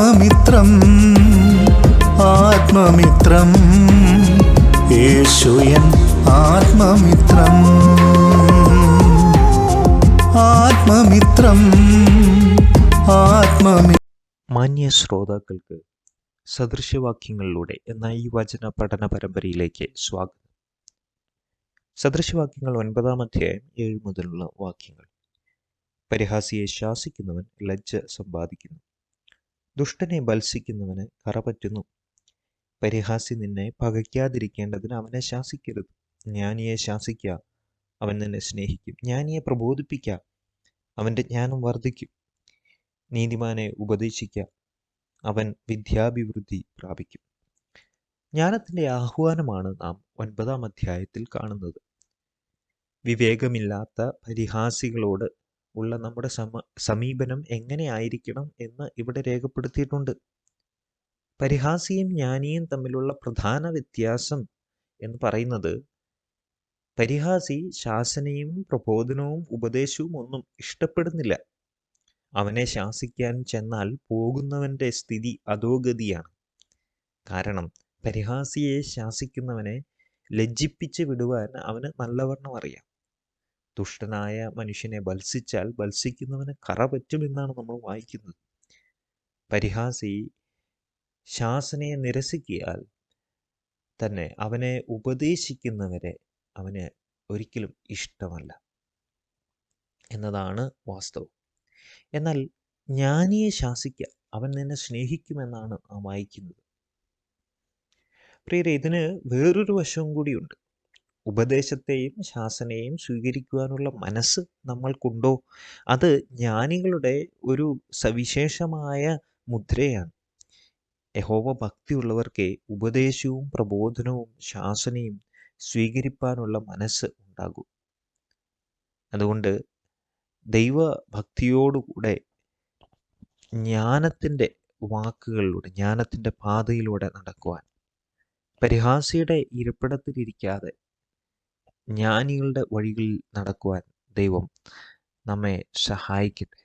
ആത്മമിത്രം ആത്മമിത്രം. യേശുയൻ ആത്മമിത്രം. ആത്മമിത്രം ആത്മമി മാന്യ ശ്രോതാക്കൾക്ക് സദൃശവാക്യങ്ങളിലൂടെ എന്ന ഈ വചന പഠന പരമ്പരയിലേക്ക് സ്വാഗതം. സദൃശവാക്യങ്ങൾ ഒൻപതാം അധ്യായം ഏഴ് മുതലുള്ള വാക്യങ്ങൾ. പരിഹാസിയെ ശാസിക്കുന്നവൻ ലജ്ജ സമ്പാദിക്കുന്നു. ദുഷ്ടനെ ബത്സിക്കുന്നവന് കറപറ്റുന്നു പരിഹാസി നിന്നെ പകയ്ക്കാതിരിക്കേണ്ടതിന് അവനെ ശാസിക്കരുത്. ജ്ഞാനിയെ ശാസിക്കുക അവൻ നിന്നെ സ്നേഹിക്കും. ജ്ഞാനിയെ പ്രബോധിപ്പിക്കുക അവന്റെ ജ്ഞാനം വർദ്ധിക്കും. നീതിമാനെ ഉപദേശിക്കുക അവൻ വിദ്യാഭിവൃദ്ധി പ്രാപിക്കും. ജ്ഞാനത്തിന്റെ ആഹ്വാനമാണ് നാം ഒൻപതാം അധ്യായത്തിൽ കാണുന്നത്. വിവേകമില്ലാത്ത പരിഹാസികളോട് ഉള്ള നമ്മുടെ സമ സമീപനം എങ്ങനെയായിരിക്കണം എന്ന് ഇവിടെ രേഖപ്പെടുത്തിയിട്ടുണ്ട്. പരിഹാസിയും ജ്ഞാനിയും തമ്മിലുള്ള പ്രധാന വ്യത്യാസം എന്ന് പറയുന്നത് പരിഹാസി ശാസനയും പ്രബോധനവും ഉപദേശവും ഒന്നും ഇഷ്ടപ്പെടുന്നില്ല. അവനെ ശാസിക്കാൻ ചെന്നാൽ പോകുന്നവന്റെ സ്ഥിതി അധോഗതിയാണ്. കാരണം പരിഹാസിയെ ശാസിക്കുന്നവനെ ലജ്ജിപ്പിച്ച് വിടുവാൻ അവന് നല്ലവണ്ണം അറിയാം. ദുഷ്ടനായ മനുഷ്യനെ ബത്സിച്ചാൽ ബത്സിക്കുന്നവന് കറ പറ്റുമെന്നാണ് നമ്മൾ വായിക്കുന്നത്. പരിഹാസി ശാസനയെ നിരസിക്കിയാൽ തന്നെ അവനെ ഉപദേശിക്കുന്നവരെ അവന് ഒരിക്കലും ഇഷ്ടമല്ല. എന്നതാണ് വാസ്തവം. എന്നാൽ ജ്ഞാനിയെ ശാസിക്കുക അവൻ നിന്നെ സ്നേഹിക്കുമെന്നാണ് ആ വായിക്കുന്നത്. പ്രിയരെ ഇതിന് വേറൊരു വശവും കൂടിയുണ്ട്. ഉപദേശത്തെയും ശാസനയെയും സ്വീകരിക്കുവാനുള്ള മനസ്സ് നമ്മൾക്കുണ്ടോ? അത് ജ്ഞാനികളുടെ ഒരു സവിശേഷമായ മുദ്രയാണ്. യഹോവ ഭക്തിയുള്ളവർക്ക് ഉപദേശവും പ്രബോധനവും ശാസനയും സ്വീകരിപ്പാനുള്ള മനസ്സ് ഉണ്ടാകും. അതുകൊണ്ട് ദൈവഭക്തിയോടുകൂടെ ജ്ഞാനത്തിന്റെ വാക്കുകളിലൂടെ ജ്ഞാനത്തിന്റെ പാതയിലൂടെ നടക്കുവാൻ പരിഹാസിയുടെ ഇരിപ്പിടത്തിലിരിക്കാതെ ജ്ഞാനികളുടെ വഴികളിൽ നടക്കുവാൻ ദൈവം നമ്മെ സഹായിക്കട്ടെ.